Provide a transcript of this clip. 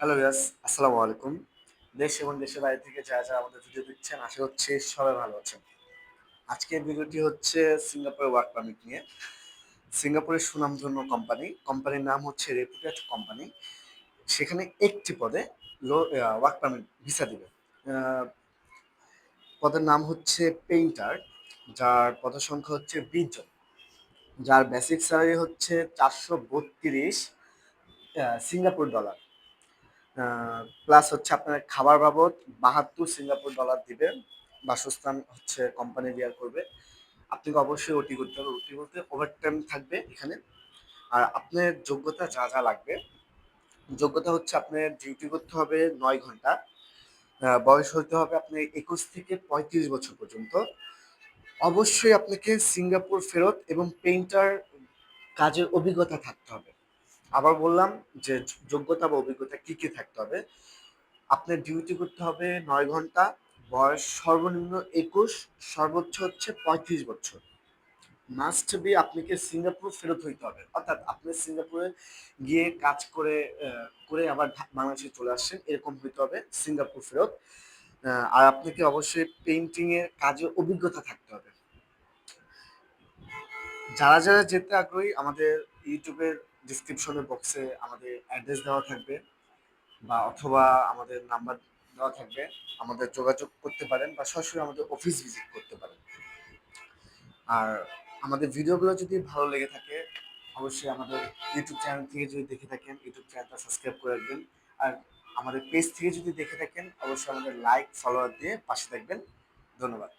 Hello ইয়াস আসসালামু আলাইকুম। দেশ এবং দেশের বাইরে থেকে যারা যারা আমাদের ভিডিও দেখছেন, আশা করছি সবাই ভালো আছেন। আজকের ভিডিওটি হচ্ছে সিঙ্গাপুরের ওয়ার্ক পারমিট নিয়ে। সিঙ্গাপুরের সুনামধন্য কোম্পানি কোম্পানির নাম হচ্ছে রেপুটেড কোম্পানি সেখানে একটি পদে লো ওয়ার্ক পারমিট ভিসা দিবে। পদের নাম হচ্ছে পেইন্টার যার পদের সংখ্যা হচ্ছে বিশ জন। যার বেসিক স্যালারি হচ্ছে চারশো বত্রিশ সিঙ্গাপুর ডলার প্লাস হচ্ছে আপনার খাবার বাবদ বাহাত্তর সিঙ্গাপুর ডলার দিবে। বাসস্থান হচ্ছে কোম্পানি দেওয়ার করবে। আপনাকে অবশ্যই ওটি করতে হবে। ওটি বলতে ওভার টাইম থাকবে এখানে। আর আপনার যোগ্যতা যা যা লাগবে। যোগ্যতা হচ্ছে আপনার ডিউটি করতে হবে নয় ঘণ্টা। বয়স হতে হবে আপনার একুশ থেকে পঁয়ত্রিশ বছর পর্যন্ত। অবশ্যই আপনাকে সিঙ্গাপুর ফেরত এবং পেইন্টার কাজের অভিজ্ঞতা থাকতে হবে। আবার বললাম যে যোগ্যতা বা অভিজ্ঞতা কি কি থাকতে হবে? আপনার ডিউটি করতে হবে নয় ঘণ্টা, বয়স সর্বনিম্ন একুশ, সর্বোচ্চ হচ্ছে পঁয়ত্রিশ বছর। মাস্ট বি আপনাকে সিঙ্গাপুর ফেরত হইতে হবে। অর্থাৎ আপনি সিঙ্গাপুরে গিয়ে কাজ করে করে আবার বাংলাদেশে চলে আসছেন এরকম হইতে হবে সিঙ্গাপুর ফেরত। আর আপনাকে অবশ্যই পেন্টিংয়ের কাজে অভিজ্ঞতা থাকতে হবে। যারা যারা যেতে আগ্রহী, আমাদের ইউটিউবের ডিসক্রিপশনের বক্সে আমাদের অ্যাড্রেস দেওয়া থাকবে বা অথবা আমাদের নাম্বার দেওয়া থাকবে। আমাদের যোগাযোগ করতে পারেন বা সরাসরি আমাদের অফিস ভিজিট করতে পারেন। আর আমাদের ভিডিওগুলো যদি ভালো লেগে থাকে, অবশ্যই আমাদের ইউটিউব চ্যানেল থেকে যদি দেখে থাকেন ইউটিউব চ্যানেলটা সাবস্ক্রাইব করে রাখবেন। আর আমাদের পেজ থেকে যদি দেখে থাকেন, অবশ্যই আমাদের লাইক ফলোয়ার দিয়ে পাশে থাকবেন। ধন্যবাদ।